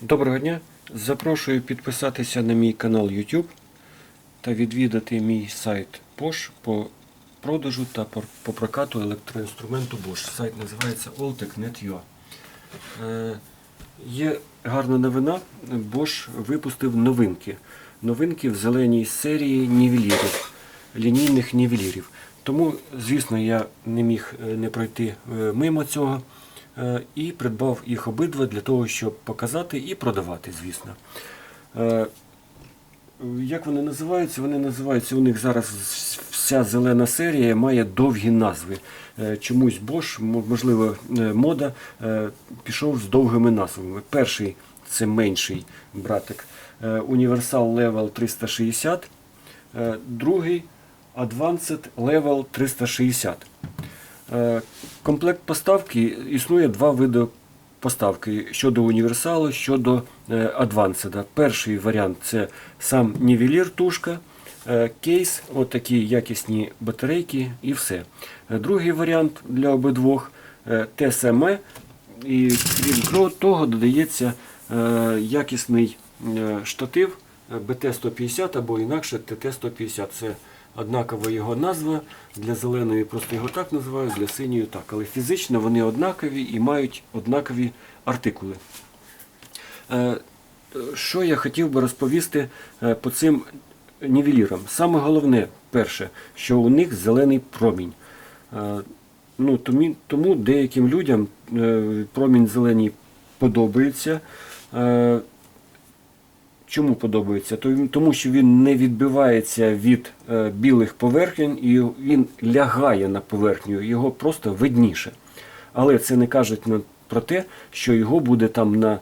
Доброго дня! Запрошую підписатися на мій канал YouTube та відвідати мій сайт Bosch по продажу та по, прокату електроінструменту Bosch. Сайт називається alltech.net.ua. Е, Є гарна новина. Bosch випустив новинки. Новинки в зеленій серії нівелірів, лінійних нівелірів. Тому, звісно, я не міг е, не пройти е, мимо цього і придбав їх обидва для того, щоб показати і продавати, звісно. Е, Як вони називаються? Вони називаються, у них зараз вся зелена серія має довгі назви. Е, Чомусь Bosch, можливо, е, мода е, пішов з довгими назвами. Перший це менший братик. е, Universal Level 360, е, другий Advanced Level 360. Е, Комплект поставки існує два види поставки щодо універсалу, щодо е, адванседа. Перший варіант це сам нівелір тушка, е, кейс, отакі якісні батарейки і все. Другий варіант для обидвох те саме, і крім того- додається якісний штатив е, BT-150 або інакше TT-150. Це однакова його назва. Для зеленої просто його так називають, для синьої так. Але фізично вони однакові і мають однакові артикули. Е, Що я хотів би розповісти е, по цим нівелірам? Саме головне, перше, що у них зелений промінь. Е, Ну, тому, деяким людям промінь зелений подобається. Чому подобається? Тому що він не відбивається від е, білих поверхень і він лягає на поверхню, його просто видніше. Але це не кажуть про те, що його буде там на е,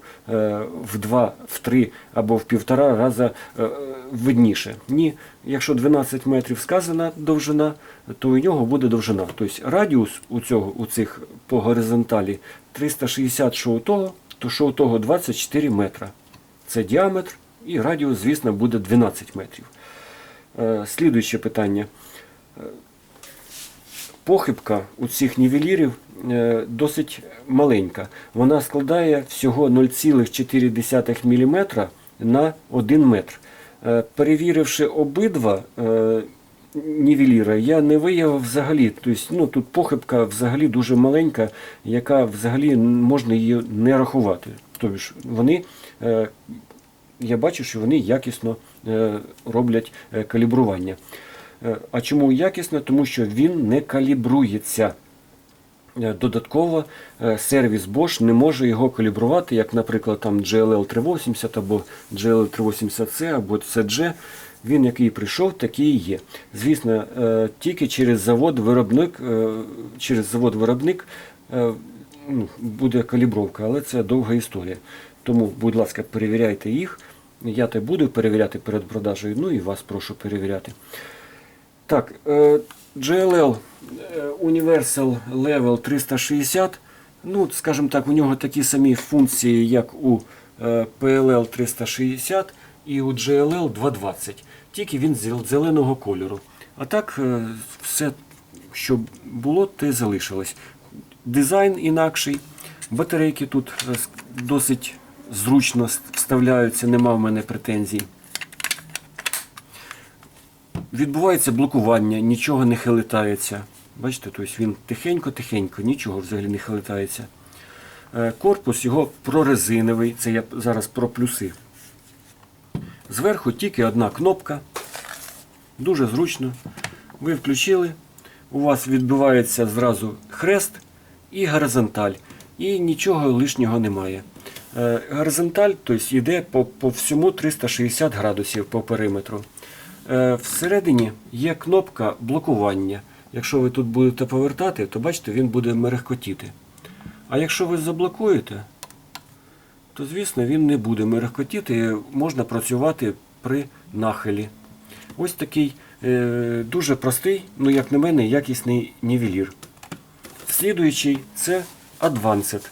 в два, в три або в півтора рази е, видніше. Ні, якщо 12 метрів сказана довжина, то у нього буде довжина. Тобто радіус у цього у цих по горизонталі 360 що у того, то що у того 24 метра. Це діаметр, і радіус, звісно, буде 12 метрів. Е, Слідуюче питання. Е, Похибка у цих нівелірів е, досить маленька. Вона складає всього 0,4 мм на 1 метр. Перевіривши обидва нівеліра, я не виявив взагалі. Тобто, ну, тут похибка взагалі дуже маленька, яка взагалі можна її не рахувати. Тобто вони я бачу, що вони якісно е, роблять е, калібрування. Е, А чому якісно? Тому що він не калібрується. Додатково сервіс Bosch не може його калібрувати, як, наприклад, там GLL 380 або GLL 380C або CG. Він, який прийшов, такий і є. Звісно, тільки через завод-виробник, через завод-виробник ну, буде калібровка, але це довга історія. Тому, будь ласка, перевіряйте їх. Я те буду перевіряти перед продажею, ну і вас прошу перевіряти. Так, е, GLL е, Universal Level 360. Ну, скажімо так, у нього такі самі функції, як у е, PLL 360 і у GLL 220. Тільки він зел- зеленого кольору. А так, все, що було, те залишилось. Дизайн інакший. Батарейки тут досить зручно вставляються, нема в мене претензій. Відбувається блокування, нічого не хилитається. Бачите, тобто він тихенько-тихенько, нічого взагалі не хилитається. Е, Корпус його прорезиновий, це я зараз про плюси. Зверху тільки одна кнопка. Дуже зручно. Ви включили, у вас відбувається зразу хрест і горизонталь. І нічого лишнього немає. Е, Горизонталь тобто, йде по, по всьому 360 градусів по периметру. Е, Всередині є кнопка блокування. Якщо ви тут будете повертати, то бачите, він буде мерехкотіти. А якщо ви заблокуєте, то звісно він не буде мерехкотіти, можна працювати при нахилі. Ось такий е, дуже простий, ну як на мене, якісний нівелір. Слідуючий це Advanced.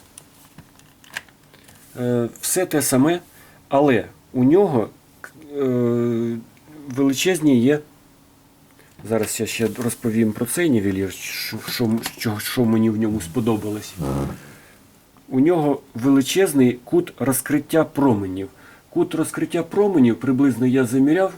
Е, все те саме, але у нього е, величезні є. Зараз я ще розповім про цей нівелір, що, що, що, мені в ньому сподобалось. у нього величезний кут розкриття променів. Кут розкриття променів приблизно я заміряв.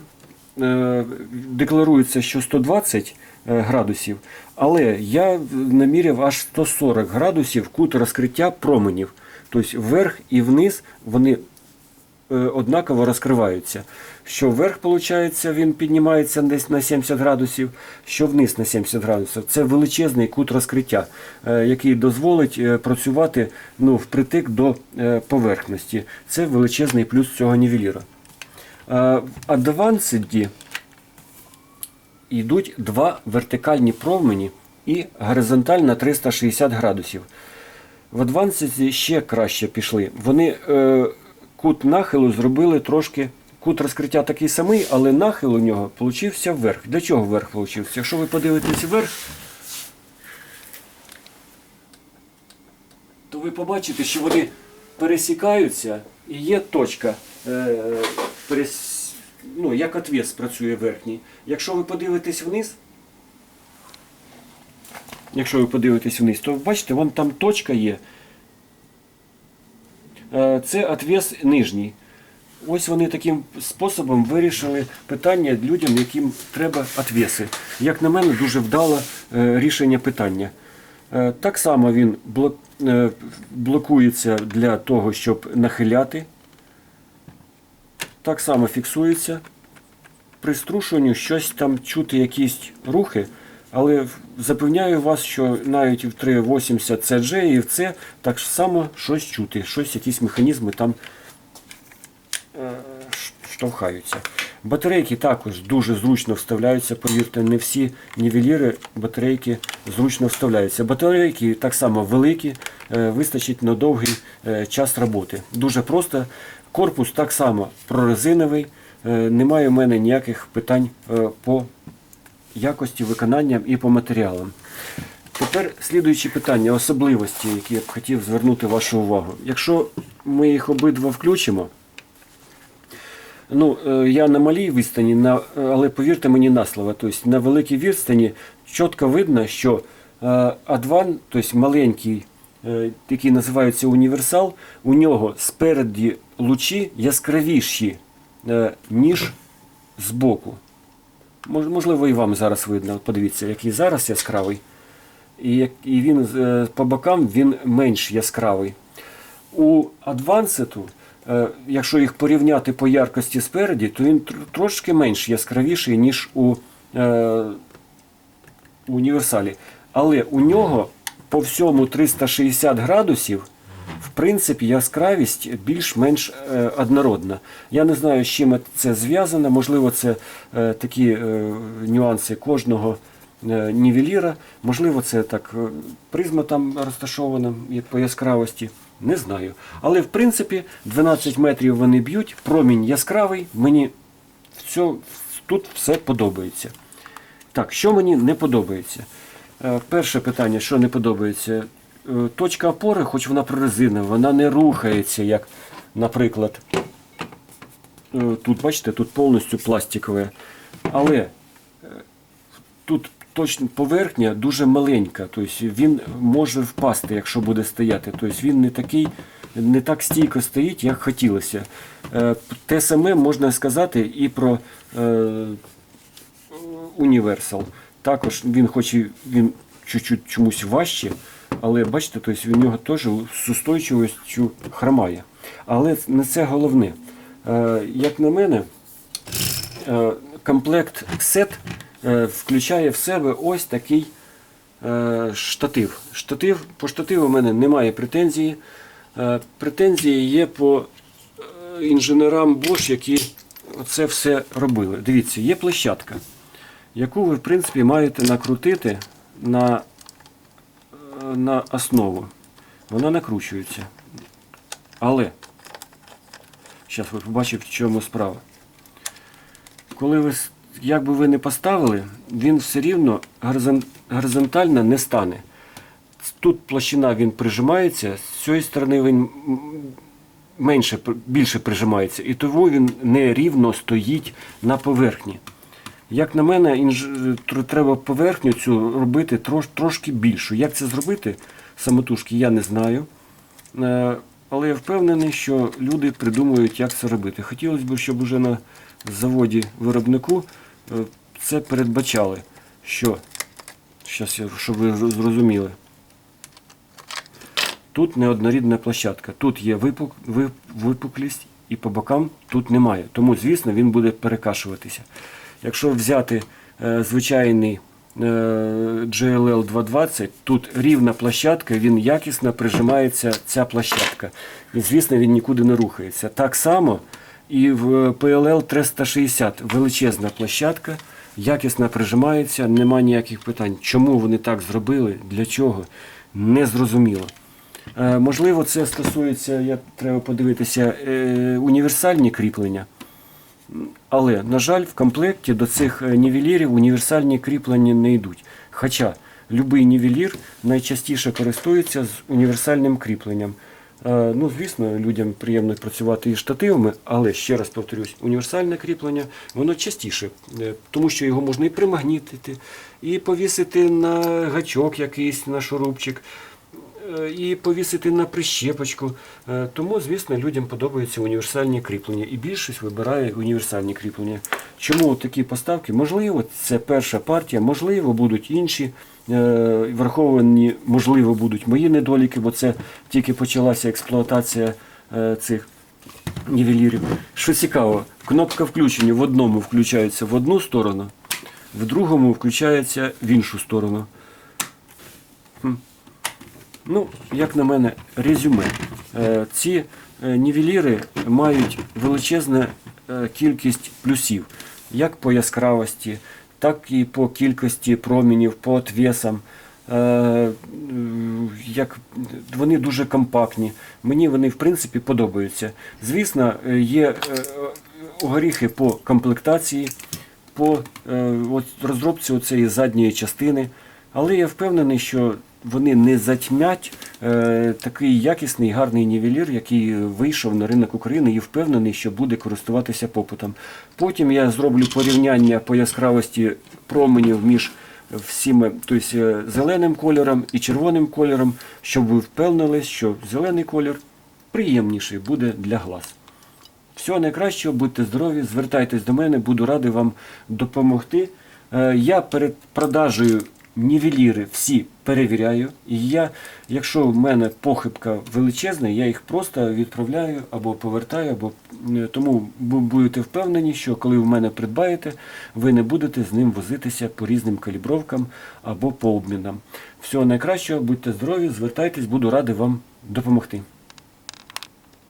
е, Декларується, що 120 е, градусів, але я наміряв аж 140 градусів кут розкриття променів. Тобто вверх і вниз вони е, однаково розкриваються. Що вверх, виходить, він піднімається десь на 70 градусів, що вниз на 70 градусів. Це величезний кут розкриття, е, який дозволить е, працювати ну, впритик до поверхності. Це величезний плюс цього нівеліра. В Advanced йдуть два вертикальні промені і горизонтальна 360 градусів. В Advanced ще краще пішли. Вони е, кут нахилу зробили трошки. Кут розкриття такий самий, але нахил у нього получився вверх. Для чого вверх получився? Якщо ви подивитесь вверх, то ви побачите, що вони пересікаються і є точка, е, перес... ну, як отвес працює верхній. Якщо ви подивитесь вниз, якщо ви подивитесь вниз, то бачите, вон там точка є. Е, Це отвес нижній. Ось вони таким способом вирішили питання людям, яким треба отвеси. Як на мене, дуже вдало е, рішення питання. Е, Так само він блокується для того, щоб нахиляти. Так само фіксується. При струшуванні щось там чути якісь рухи, але запевняю вас, що навіть в 380 CG і в це так само щось чути, щось, якісь механізми там е, штовхаються. Батарейки також дуже зручно вставляються, повірте, не всі нівеліри батарейки зручно вставляються. Батарейки так само великі, е, вистачить на довгий е, час роботи. Дуже просто. Корпус так само прорезиновий, немає в мене ніяких питань по якості виконання і по матеріалам. Тепер слідуючі питання, особливості, які я б хотів звернути вашу увагу. Якщо ми їх обидва включимо, Ну, е, я на малій відстані, але повірте мені на слово, тобто на великій відстані чітко видно, що е, Адван, тобто маленький, е, який називається універсал, у нього спереді лучі яскравіші, ніж збоку. Мож- Можливо, і вам зараз видно. Подивіться, який зараз яскравий. І, і він е, по бокам він менш яскравий. У е, якщо їх порівняти по яркості спереді, то він трошки менш яскравіший, ніж у е, універсалі. Але у нього по всьому 360 градусів, в принципі, яскравість більш-менш е, однородна. Я не знаю, з чим це зв'язано. Можливо, це е, такі е, нюанси кожного нівеліра. Можливо, це так призма там розташована по яскравості. Не знаю. Але в принципі 12 метрів вони б'ють, промінь яскравий, мені все, тут все подобається. Так, що мені не подобається? Перше питання, що не подобається. Е, Точка опори, хоч вона прорезинова, вона не рухається, як, наприклад, е, тут, бачите, тут повністю пластикове. Але е, тут точно поверхня дуже маленька, тобто він може впасти, якщо буде стояти. Тобто він не такий, не так стійко стоїть, як хотілося. Те саме можна сказати і про Universal. Також він хоч і він чуть-чуть чомусь важче, але бачите, тобто в нього теж з устойчивістю хромає. Але не це головне. Е, Як на мене, е, комплект сет е, включає в себе ось такий штатив. штатив. По штативу в мене немає претензії. Претензії є по інженерам Bosch, які це все робили. Дивіться, є площадка, яку ви, в принципі, маєте накрутити на, на основу. Вона накручується. Але, зараз ви побачите, в чому справа. Коли ви, як би ви не поставили, він все рівно горизонтально не стане. Тут площина він прижимається, з цієї сторони він менше, більше прижимається, і тому він не рівно стоїть на поверхні. Як на мене, інж- треба поверхню цю робити трош, трошки більшу. Як це зробити самотужки, я не знаю. Е, Але я впевнений, що люди придумують, як це робити. Хотілося б, щоб уже на заводі виробнику е, це передбачали, що, щас я, щоб ви зрозуміли. Тут неоднорідна площадка. Тут є випук, вип- випуклість і по бокам тут немає. Тому, звісно, він буде перекашуватися. Якщо взяти е, звичайний е, GLL 220, тут рівна площадка, він якісно прижимається ця площадка. І, звісно, він нікуди не рухається. Так само і в PLL 360 величезна площадка, якісно прижимається, нема ніяких питань. Чому вони так зробили, для чого, не зрозуміло. Е, Можливо, це стосується, як треба подивитися, е, універсальні кріплення. Але, на жаль, в комплекті до цих е, нівелірів універсальні кріплення не йдуть. Хоча будь-який нівелір найчастіше користується з універсальним кріпленням. Е, Ну, звісно, людям приємно працювати із штативами, але ще раз повторюсь, універсальне кріплення воно частіше, е, тому що його можна і примагнітити, і повісити на гачок якийсь, на шурупчик і повісити на прищепочку. Е, Тому, звісно, людям подобаються універсальні кріплення. І більшість вибирає універсальні кріплення. Чому такі поставки? Можливо, це перша партія, можливо, будуть інші. е, Враховані, можливо, будуть мої недоліки, бо це тільки почалася експлуатація е, цих нівелірів. Що цікаво, кнопка включення в одному включається в одну сторону, в другому включається в іншу сторону. Ну, як на мене, резюме. Е, Ці е, нівеліри мають величезну е, кількість плюсів, як по яскравості, так і по кількості промінів, по отвесам. Як вони дуже компактні. Мені вони в принципі подобаються. Звісно, є горіхи по комплектації, по розробці цієї задньої частини. Але я впевнений, що вони не затьмять е, такий якісний гарний нівелір, який вийшов на ринок України, і впевнений, що буде користуватися попитом. Потім я зроблю порівняння по яскравості променів між всіми, тобто е, зеленим кольором і червоним кольором, щоб ви впевнились, що зелений колір приємніший буде для глаз. Всього найкращого, будьте здорові, звертайтесь до мене, буду радий вам допомогти. Е, Я перед продажею нівеліри всі перевіряю. І я, якщо в мене похибка величезна, я їх просто відправляю або повертаю, або е, тому бу- будете впевнені, що коли в мене придбаєте, ви не будете з ним возитися по різним калібровкам або по обмінам. Всього найкращого, будьте здорові, звертайтесь, буду радий вам допомогти.